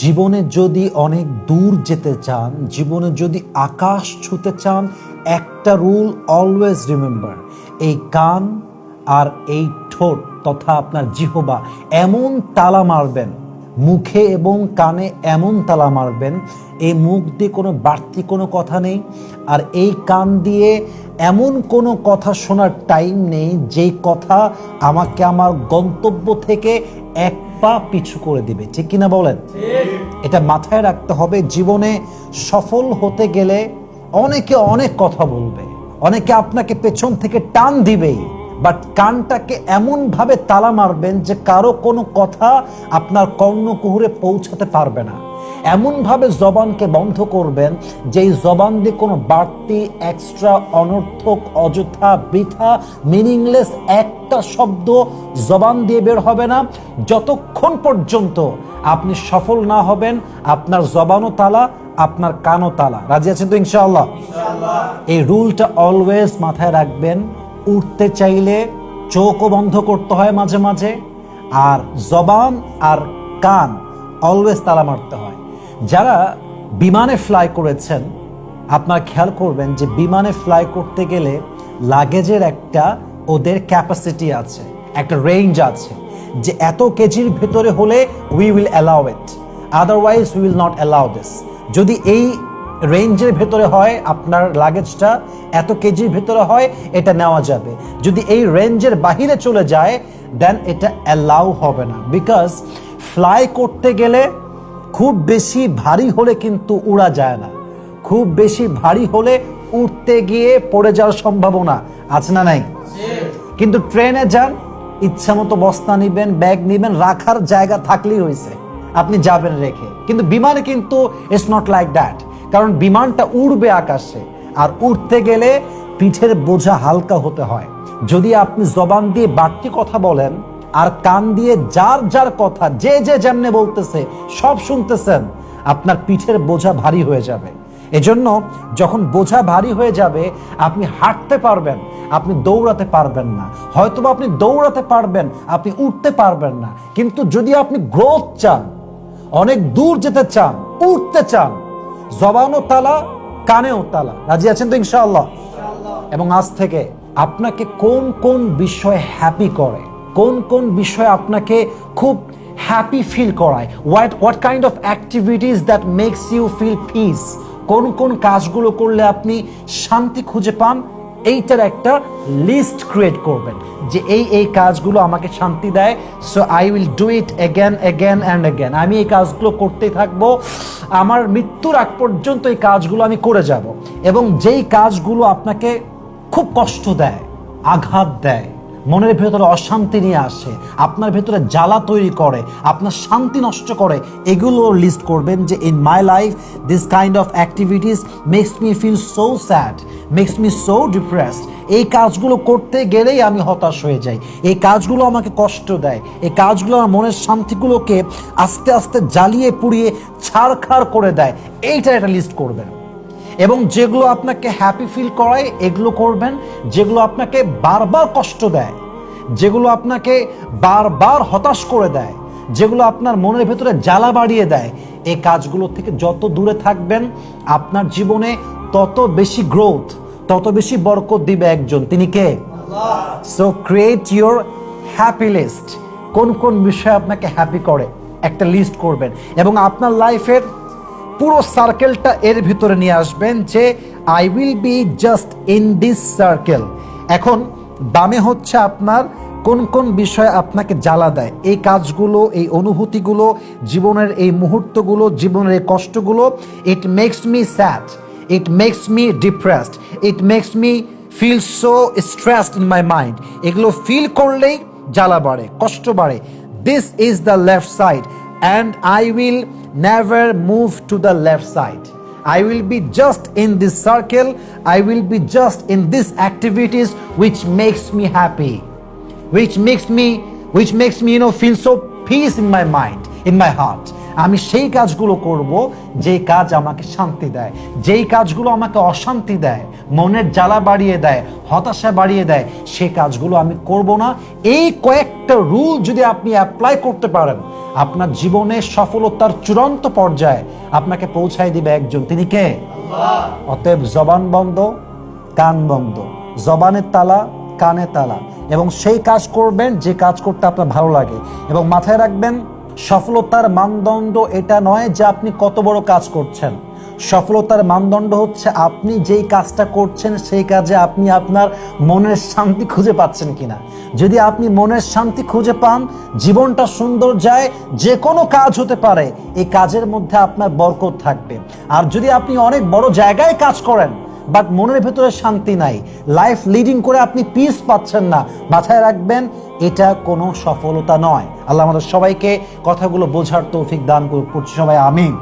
জীবনে যদি অনেক দূর যেতে চান, জীবনে যদি আকাশ ছুতে চান, একটা রুল অলওয়েজ রিমেম্বার, এই কান আর এই ঠোঁট তথা আপনার জিহবা এমন তালা মারবেন, মুখে এবং কানে এমন তালা মারবেন, এই মুখ দিয়ে কোনো বাড়তি কোনো কথা নেই আর এই কান দিয়ে এমন কোনো কথা শোনার টাইম নেই যেই কথা আমাকে আমার গন্তব্য থেকে এক পা পিছু করে দিবে, ঠিক কিনা বলেন? এটা মাথায় রাখতে হবে, জীবনে সফল হতে গেলে অনেকে অনেক কথা বলবে, অনেকে আপনাকে পেছন থেকে টান দিবেই বাট কানটাকে এমনভাবে তালা মারবেন যে কারও কোনো কথা আপনার কর্ণকুহুরে পৌঁছাতে পারবে না। এমনভাবে জবানকে বন্ধ করবেন যেই জবান দিয়ে কোনো বাড়তি এক্সট্রা অনর্থক অযথা বৃথা মিনিংলেস একটা শব্দ জবান দিয়ে বের হবে না। যতক্ষণ পর্যন্ত আপনি সফল না হবেন আপনার জবানও তালা আপনার কানও তালা। রাজি আছেন তো ইনশাআল্লাহ? এই রুলটা অলওয়েজ মাথায় রাখবেন। উঠতে চাইলে চোখও বন্ধ করতে হয় মাঝে মাঝে, আর জবান আর কান অলওয়েজ তালা মারতে হয়। যারা বিমানে ফ্লাই করেছেন, আপনারা খেয়াল করবেন যে বিমানে ফ্লাই করতে গেলে লাগেজের একটা ওদের ক্যাপাসিটি আছে, একটা রেঞ্জ আছে, যে এত কেজির ভেতরে হলে we will allow it otherwise we will not allow this যদি এই রেঞ্জের ভেতরে হয়, আপনার লাগেজটা এত কেজির ভেতরে হয়, এটা নেওয়া যাবে। যদি এই রেঞ্জের বাহিরে চলে যায় দেন এটা অ্যালাউ হবে না। বিকজ ফ্লাই করতে গেলে খুব বেশি ভারী হলে কিন্তু উড়া যায় না। খুব বেশি ভারী হলে উঠতে গিয়ে পড়ে যাওয়ার সম্ভাবনা আছে না নাই? কিন্তু ট্রেনে যান, ইচ্ছা মতো বস্তা নিবেন ব্যাগ নিবেন, রাখার জায়গা থাকলেই হয়েছে। আপনি যাবেন রেখে। কিন্তু বিমানে কিন্তু ইটস নট লাইক দ্যাট কারণ বিমানটা উড়বে আকাশে, আর উঠতে গেলে পিঠের বোঝা হালকা হতে হয়। যদি আপনি জবান দিয়ে বাড়তি কথা বলেন, আর কান দিয়ে যার যার কথা, যে যে যেমনে বলতেছে, সব শুনতেছেন, আপনার পিঠের বোঝা ভারী হয়ে যাবে। এজন্য যখন বোঝা ভারী হয়ে যাবে, আপনি হাঁটতে পারবেন, আপনি দৌড়াতে পারবেন না। হয়তোবা আপনি দৌড়াতে পারবেন, আপনি উঠতে পারবেন না। কিন্তু যদি আপনি গ্রোথ চান, অনেক দূর যেতে চান, উঠতে চান জবানও তালা, কানেও তালা। রাজি আছেন তো ইনশাআল্লাহ? এবং আজ থেকে আপনাকে কোন কোন বিষয় হ্যাপি করে? কোন কোন বিষয় আপনাকে খুব হ্যাপি ফিল করায়? What what kind of activities that makes you feel peace কোন কোন কাজগুলো করলে আপনি শান্তি খুঁজে পান? এইটার একটা লিস্ট ক্রিয়েট করবেন। যে এই এই কাজগুলো আমাকে শান্তি দেয় so I will do it again again and again আমি এই কাজগুলো করতেই থাকব। আমার মৃত্যুর আগ পর্যন্ত এই কাজগুলো আমি করে যাব। এবং যেই কাজগুলো আপনাকে খুব কষ্ট দেয়, আঘাত দেয় মনের ভেতরে অশান্তি নিয়ে আসে, আপনার ভেতরে জ্বালা তৈরি করে, আপনার শান্তি নষ্ট করে, এগুলো লিস্ট করবেন যে in my life this kind of activities makes me feel so sad makes me so depressed এই কাজগুলো করতে গেলেই আমি হতাশ হয়ে যাই। এই কাজগুলো আমাকে কষ্ট দেয়। এই কাজগুলো আমার মনের শান্তিগুলোকে আস্তে আস্তে জ্বালিয়ে পুড়িয়ে ছাড়খাড় করে দেয়। এইটা একটা লিস্ট করবেন। এবং যেগুলো আপনাকে হ্যাপি ফিল করায় এগুলো করবেন যেগুলো আপনাকে বারবার কষ্ট দেয় যেগুলো আপনাকে বারবার হতাশ করে দেয় যেগুলো আপনার মনের ভেতরে জ্বালা বাড়িয়ে দেয় এই কাজগুলো থেকে যত দূরে থাকবেন আপনার জীবনে তত বেশি গ্রোথ তত বেশি বরকত দিবে একজন। তিনি কে? So create your happy list কোন কোন বিষয় আপনাকে হ্যাপি করে? একটা লিস্ট করবেন। এবং আপনার লাইফের পুরো সার্কেলটা এর ভিতরে নিয়ে আসবেন যে I will be just in this circle এখন বামে হচ্ছে আপনার কোন কোন বিষয় আপনাকে জ্বালা দেয়। এই কাজগুলো, এই অনুভূতিগুলো, জীবনের এই মুহূর্তগুলো, জীবনের এই কষ্টগুলো it makes me sad it makes me depressed it makes me feel so stressed in my mind এগুলো ফিল করলেই জ্বালা বাড়ে, কষ্ট বাড়ে। This is the left side and I will never move to the left side. I will be just in this circle. I will be just in these activities which makes me happy, which makes me, which makes me, you know, feel so peace in my mind, in my heart. আমি সেই কাজগুলো করব যেই কাজ আমাকে শান্তি দেয়। যেই কাজগুলো আমাকে অশান্তি দেয় মনের জ্বালা বাড়িয়ে দেয় হতাশা বাড়িয়ে দেয় সেই কাজগুলো আমি করব না। এই কয়েকটা রুল যদি আপনি অ্যাপ্লাই করতে পারেন আপনার জীবনের সফলতার চূড়ান্ত পর্যায়ে আপনাকে পৌঁছায় দিবে একজন। তিনি কে? অতএব জবান বন্ধ কান বন্ধ। জবানের তালা কানে তালা। এবং সেই কাজ করবেন যে কাজ করতে আপনার ভালো লাগে। এবং মাথায় রাখবেন সফলতার মানদণ্ড এটা নয় যে আপনি কত বড় কাজ করছেন। সফলতার মানদণ্ড হচ্ছে আপনি যেই কাজটা করছেন, সেই কাজে আপনি আপনার মনের শান্তি খুঁজে পাচ্ছেন কিনা। যদি আপনি মনের শান্তি খুঁজে পান, জীবনটা সুন্দর যায়, যে কোনো কাজ হতে পারে, এই কাজের মধ্যে আপনার বরকত থাকবে। আর যদি আপনি অনেক বড় জায়গায় কাজ করেন, বাট মনের ভেতরে শান্তি নাই লাইফ লিডিং করে আপনি পিস পাচ্ছেন না, মাথায় রাখবেন এটা কোনো সফলতা নয়। আল্লাহ আমাদের সবাইকে কথাগুলো বোঝার তৌফিক দান করছি সবাই আমিন।